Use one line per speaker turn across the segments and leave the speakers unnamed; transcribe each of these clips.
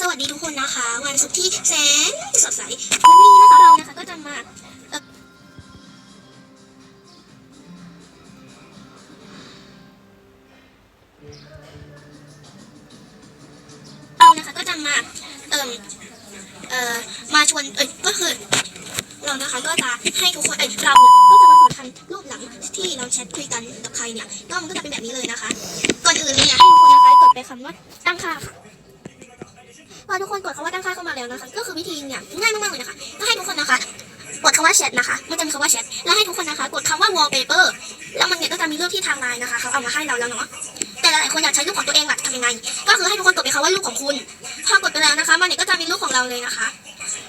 สวัสดีทุกคนนะคะ วันศุกร์ที่แสนสดใสวันนี้นะคะเรานะคะก็จะมาเรานะคะก็จะมาเอ่มเอ่อมาชวนเอ้ยก็คือเรานะคะก็จะให้ทุกคนเอ้ยเราเนี่ยก็จะมาสอนทำรูปหลังที่เราแชทคุยกันกับใครเนี่ยก็มันก็จะเป็นแบบนี้เลยนะคะ ก่อนอื่นเลยเนี่ยให้ทุกคนนะคะกดไปคำว่าตั้งค่าค่ะ พอทุกคนกดคำว่าตั้งค่าเข้ามาแล้วนะคะ ก็คือวิธีเนี่ยง่ายมากๆเลยนะคะ ก็ให้ทุกคนนะคะ กดคำว่าแชทนะคะ มันจะมีคำว่าแชทแล้วให้ทุกคนนะคะ กดคำว่า wallpaper แล้วมันเนี่ยก็จะมีรูปที่ทางไลน์นะคะเขาเอามาให้เราแล้วเนาะแต่หลายๆคนอยากใช้รูปของตัวเองอะทำยังไง ก็คือให้ทุกคนกดไปคำว่ารูปของคุณพอกดไปแล้วนะคะ มันเนี่ยก็จะมีรูปของเราเลยนะคะ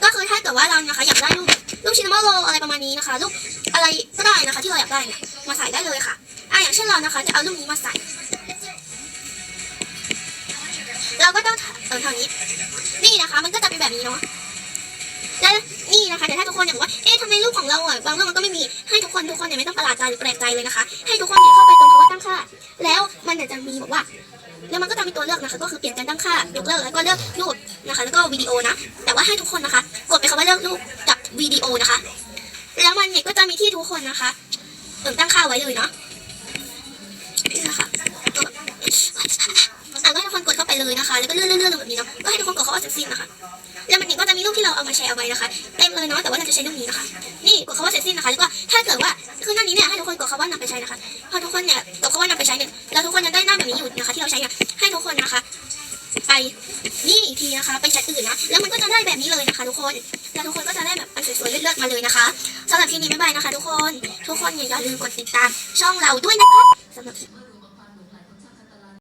ก็คือถ้าเกิดว่าเรานะคะอยากได้รูปรูปชินามโลอะไรประมาณนี้นะคะรูปอะไรก็ได้นะคะ ที่เราอยากได้เนี่ยมาใส่ได้เลยค่ะอะอย่างเช่นเรานะคะ จะเอารูปนี้มาใส่ เราก็ต้องเออเท่านี้ นี่นะคะมันก็จะเป็นแบบนี้เนาะและนี่นะคะแต่ถ้าทุกคนอยากบอกว่า เอ๊ะทำไมรูปของเราอะบางรูปมันก็ไม่มี ให้ทุกคนทุกคนเนี่ยไม่ต้องประหลาดใจหรือแปลกใจเลยนะคะ ให้ทุกคนเนี่ยเข้าไปตรงคำว่าตั้งค่า แล้วมันเนี่ยจะมีบอกว่า แล้วมันก็จะมีตัวเลือกนะคะ ก็คือเปลี่ยนการตั้งค่ายกเลิกแล้วก็เลือกรูปนะคะ แล้วก็วิดีโอนะ แต่ว่าให้ทุกคนนะคะ กดไปคำว่าเลือกรูปกับวิดีโอนะคะ แล้วมันเนี่ยก็จะมีที่ทุกคนนะคะเติมตั้งค่าไว้เลยเนาะนี่นะคะ เลยนะคะ แล้วก็เลื่อนเลื่อนเลื่อนแบบนี้เนาะ ก็ให้ทุกคนกดเข้าว่าเสร็จสิ้นนะคะ แล้วมันก็จะมีรูปที่เราเอามาแชร์เอาไว้นะคะเต็มเลยเนาะ แต่ว่าเราจะใช้รูปนี้นะคะ นี่กดคำว่าเสร็จสิ้นนะคะ แล้วก็ถ้าเกิดว่าคือหน้านี้เนี่ยให้ทุกคนกดคำว่านำไปใช้นะคะ พอทุกคนเนี่ยกดคำว่านำไปใช้เนี่ยแล้วทุกคนยังได้หน้าแบบนี้อยู่นะคะ ที่เราใช้เนี่ยให้ทุกคนนะคะ ไปนี่อีกทีนะคะ ไปแชทอื่นนะ แล้วมันก็จะได้แบบนี้เลยนะคะ ทุกคนแล้วทุกคนก็จะได้แบบอันสวยๆเลิศๆมาเลยนะคะสำหรับคลิปนี้บ๊ายบายนะคะ ทุกคน ทุกคนอย่าลืมกดติดตามช่องเราด้วยนะคะ